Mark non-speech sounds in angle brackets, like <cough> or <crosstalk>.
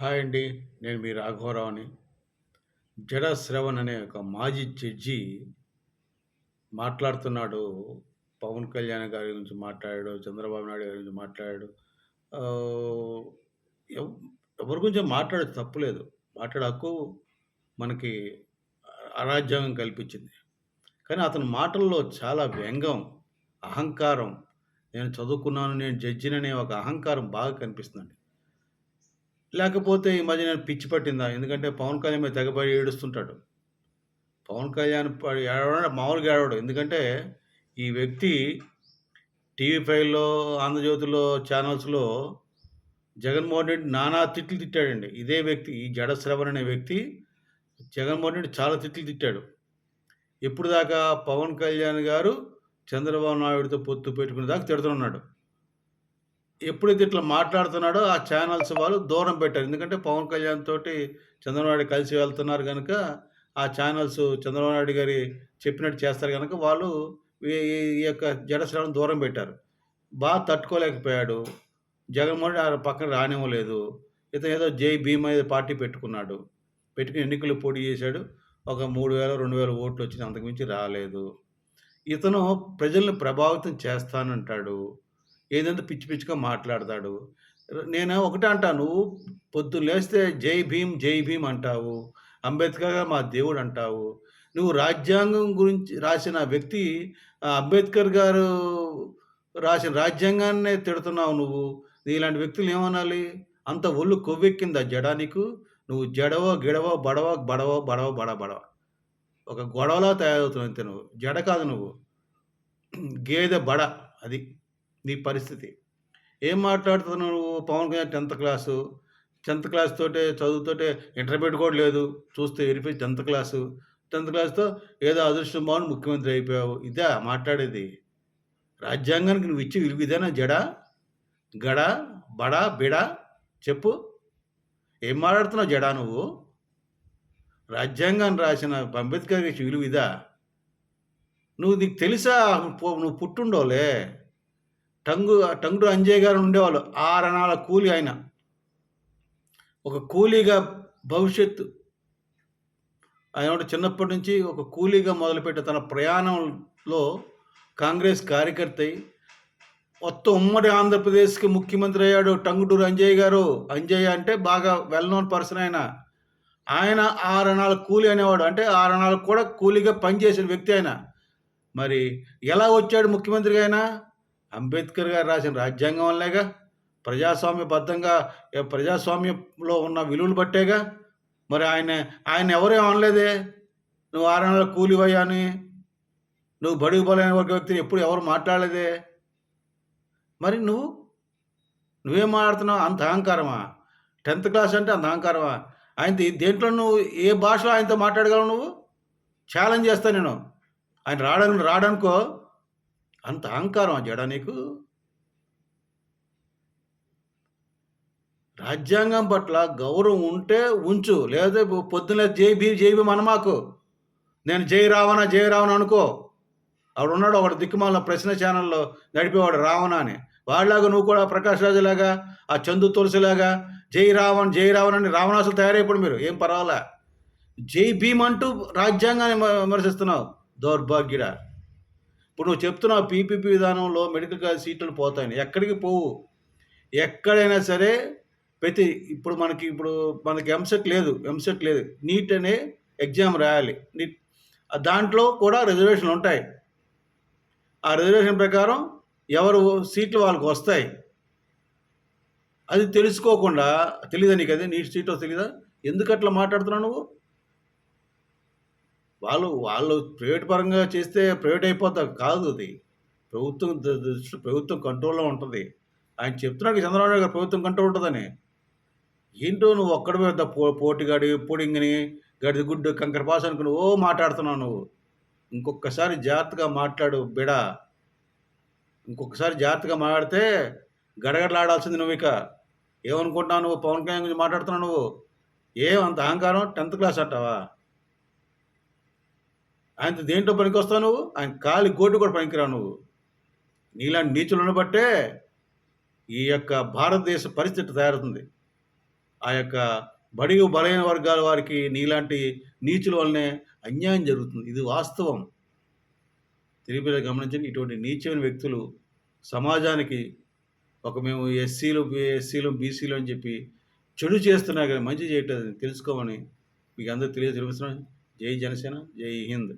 Hi అండి. నేను మీ రాఘవరావుని. జడ శ్రవణ్ అనే ఒక మాజీ జడ్జి మాట్లాడుతున్నాడు. పవన్ కళ్యాణ్ గారి గురించి మాట్లాడాడు. చంద్రబాబు నాయుడు గారి గురించి మాట్లాడాడు. ఎవరి గురించి మాట్లాడే తప్పులేదు. మాట్లాడే హక్కు మనకి అరాజ్యాంగం కల్పించింది. కానీ అతని మాటల్లో చాలా వ్యంగం అహంకారం, నేను చదువుకున్నాను, నేను జడ్జిననే ఒక అహంకారం బాగా కనిపిస్తుందండి. లేకపోతే ఈ మధ్య నేను పిచ్చి పట్టిందా? ఎందుకంటే పవన్ కళ్యాణ్ మీద తెగబడి ఏడుస్తుంటాడు. పవన్ కళ్యాణ్ ఏడవడం మామూలుగా ఏడవడు. ఎందుకంటే ఈ వ్యక్తి టీవీ ఫైవ్‌లో, ఆంధ్రజ్యోతిలో, ఛానల్స్‌లో జగన్మోహన్ రెడ్డి నానా తిట్లు తిట్టాడండి. ఇదే వ్యక్తి ఈ జడ శ్రవణ్ అనే వ్యక్తి జగన్మోహన్ రెడ్డి చాలా తిట్లు తిట్టాడు. ఎప్పటిదాకా పవన్ కళ్యాణ్ గారు చంద్రబాబు నాయుడుతో పొత్తు పెట్టుకునే దాకా తిడుతున్నాడు. ఎప్పుడైతే ఇట్లా మాట్లాడుతున్నాడో ఆ ఛానల్స్ వాళ్ళు దూరం పెట్టారు. ఎందుకంటే పవన్ కళ్యాణ్ తోటి చంద్రబాబు నాయుడు కలిసి వెళ్తున్నారు కనుక ఆ ఛానల్స్ చంద్రబాబు నాయుడు గారి చెప్పినట్టు చేస్తారు కనుక వాళ్ళు ఈ యొక్క జడ దూరం పెట్టారు. బాగా తట్టుకోలేకపోయాడు. జగన్మోహన్ రెడ్డి ఆ పక్కన రానివ్వలేదు. ఇతను ఏదో జై భీమా ఏదో పార్టీ పెట్టుకున్నాడు. పెట్టుకుని ఎన్నికలు పోటీ చేశాడు. ఒక మూడు వేల రెండు వేల ఓట్లు వచ్చింది అంతకుమించి రాలేదు. ఇతను ప్రజల్ని ప్రభావితం చేస్తానంటాడు. ఏదంటే పిచ్చి పిచ్చిగా మాట్లాడతాడు. నేను ఒకటే అంటా నువ్వు పొద్దున్న లేస్తే జై భీమ్, జై భీమ్ అంటావు. అంబేద్కర్ గారు మా దేవుడు అంటావు. నువ్వు రాజ్యాంగం గురించి రాసిన వ్యక్తి అంబేద్కర్ గారు రాసిన రాజ్యాంగాన్నే తిడుతున్నావు నువ్వు. నీలాంటి వ్యక్తులు ఏమనాలి? అంత ఒళ్ళు కొవ్వెక్కిందా జడ నీకు? నువ్వు జడవో, గిడవో, బడవో, బడవో, బడవ, బడ, బడవ. ఒక గొడవలా తయారవుతున్నావు అంతే నువ్వు. జడ కాదు నువ్వు. <clears throat> గేదె బడ అది. నీ పరిస్థితి. ఏం మాట్లాడుతున్నావు నువ్వు? పవన్ కళ్యాణ్ 10థ్ క్లాసు. 10థ్ క్లాస్ తోటే చదువుతోటే ఇంటర్మీడియట్ కూడా లేదు. చూస్తే వెళ్ళిపోయి టెన్త్ క్లాసు. 10థ్ క్లాస్‌తో ఏదో అదృష్టం బాగుని ముఖ్యమంత్రి అయిపోయావు. ఇదా మాట్లాడేది? రాజ్యాంగానికి నువ్వు ఇచ్చి విలువ ఇదేనా జడా గడ, బడా బిడా చెప్పు? ఏం మాట్లాడుతున్నావు జడా నువ్వు? రాజ్యాంగాన్ని రాసిన అంబేద్కర్ ఇచ్చి విలువ ఇదా? నువ్వు నీకు తెలుసా? నువ్వు పుట్టుండోలే టంగు టంగుడు అంజయ్ గారు ఉండేవాళ్ళు. ఆరణాల కూలి ఆయన. ఒక కూలీగా భవిష్యత్తు ఆయన చిన్నప్పటి నుంచి ఒక కూలీగా మొదలుపెట్టి తన ప్రయాణంలో కాంగ్రెస్ కార్యకర్త మొత్తం ఉమ్మడి ఆంధ్రప్రదేశ్‌కి ముఖ్యమంత్రి అయ్యాడు టంగుటూరు అంజయ్య గారు. అంజయ్య అంటే బాగా వెల్ నోన్ పర్సన్ ఆయన. ఆయన ఆరణాల కూలి అనేవాడు. అంటే ఆరణాలకు కూడా కూలీగా పనిచేసిన వ్యక్తి ఆయన. మరి ఎలా వచ్చాడు ముఖ్యమంత్రిగా ఆయన? అంబేద్కర్ గారు రాసిన రాజ్యాంగం వల్లేగా. ప్రజాస్వామ్యబద్ధంగా ప్రజాస్వామ్యంలో ఉన్న విలువలు బట్టేగా. మరి ఆయన ఆయన ఎవరు అనలేదే. నువ్వు ఆరు నెలలు కూలివయ్యాని నువ్వు బడుగు బలైన వర్గ వ్యక్తిని ఎప్పుడు ఎవరు మాట్లాడలేదే. మరి నువ్వు? నువ్వేం మాట్లాడుతున్నావు? అంత అహంకారమా? 10థ్ క్లాస్ అంటే అంత అహంకారమా? ఆయన దేంట్లో నువ్వు ఏ భాషలో ఆయనతో మాట్లాడగలవు నువ్వు? ఛాలెంజ్ చేస్తా నేను. ఆయన రాడను రాడనుకో అంత అహంకారమా జడ నీకు? రాజ్యాంగం పట్ల గౌరవం ఉంటే ఉంచు. లేదా పొద్దున్న జై బీ జై బీ మనమాకు నేను జై రావణ, జై రావణ అనుకో. ఆవిడున్నాడు ఒకడు దిక్కుమాల ప్రశ్న ఛానల్లో నడిపేవాడు రావణ అని. వాడిలాగా నువ్వు కూడా ప్రకాష్ రాజులాగా, ఆ చందు తులసిలాగా జై రావణ్, జై రావణ్ అని రావణాసులు తయారైపోండి మీరు. ఏం పర్వాలా. జై భీమ్ అంటూ రాజ్యాంగాన్ని విమర్శిస్తున్నావు. దౌర్భాగ్యుడా! ఇప్పుడు నువ్వు చెప్తున్నావు పీపీపీ విధానంలో మెడికల్ కాలేజ్ సీట్లు పోతాయని. ఎక్కడికి పోవు. ఎక్కడైనా సరే ప్రతి ఇప్పుడు మనకి ఇప్పుడు మనకి ఎంసెట్ లేదు. ఎంసెట్ లేదు. నీట్ అనే ఎగ్జామ్ రాయాలి. నీట్ దాంట్లో కూడా రిజర్వేషన్‌లు ఉంటాయి. ఆ రిజర్వేషన్ ప్రకారం ఎవరు సీట్లు వాళ్ళకి వస్తాయి. అది తెలుసుకోకుండా తెలీదా నీకది? నీట్ సీట్లో తెలీదా? ఎందుకట్లా మాట్లాడుతున్నావు నువ్వు? వాళ్ళు వాళ్ళు ప్రైవేట్ పరంగా చేస్తే ప్రైవేట్ అయిపోద్దా? కాదు అది. ప్రభుత్వం దృష్టి ప్రభుత్వం కంట్రోల్‌లో ఉంటుంది ఆయన చెప్తున్నాడు చంద్రబాబు నాయుడు గారు ప్రభుత్వం కంట్రోల్ ఉంటుందని ఏంటో నువ్వు ఒక్కడ పెద్ద పో పోటీగాడి పుడింగిని, గడిది గుడ్డు, కంకర బాస్ అనుకుని ఓ మాట్లాడుతున్నావు నువ్వు. ఇంకొకసారి జాగ్రత్తగా మాట్లాడు బిడ. ఇంకొకసారి జాగ్రత్తగా మాట్లాడితే గడగడలాడాల్సింది ఇక ఏమనుకుంటున్నావు నువ్వు పవన్ కళ్యాణ్ గురించి మాట్లాడుతున్నావు నువ్వు? ఏం అంత అహంకారం 10థ్ క్లాస్ అంటావా? ఆయన దేంట్లో పనికొస్తావు నువ్వు? ఆయన కాలి గోటు కూడా పనికిరావు నువ్వు. నీలాంటి నీచులను బట్టే ఈ యొక్క భారతదేశ పరిస్థితి తయారవుతుంది. ఆ యొక్క బడిగు బలైన వర్గాల వారికి నీలాంటి నీచుల వల్లనే అన్యాయం జరుగుతుంది. ఇది వాస్తవం. తెలియపోతే గమనించండి. ఇటువంటి నీచమైన వ్యక్తులు సమాజానికి ఒక మేము ఎస్సీలు, బి ఎస్సీలు, బీసీలు అని చెప్పి చెడు చేస్తున్నా కానీ మంచి చేయట్లేదని తెలుసుకోమని మీకు అందరూ తెలియజేస్తున్నాను. జై జనసేన, జై హింద్.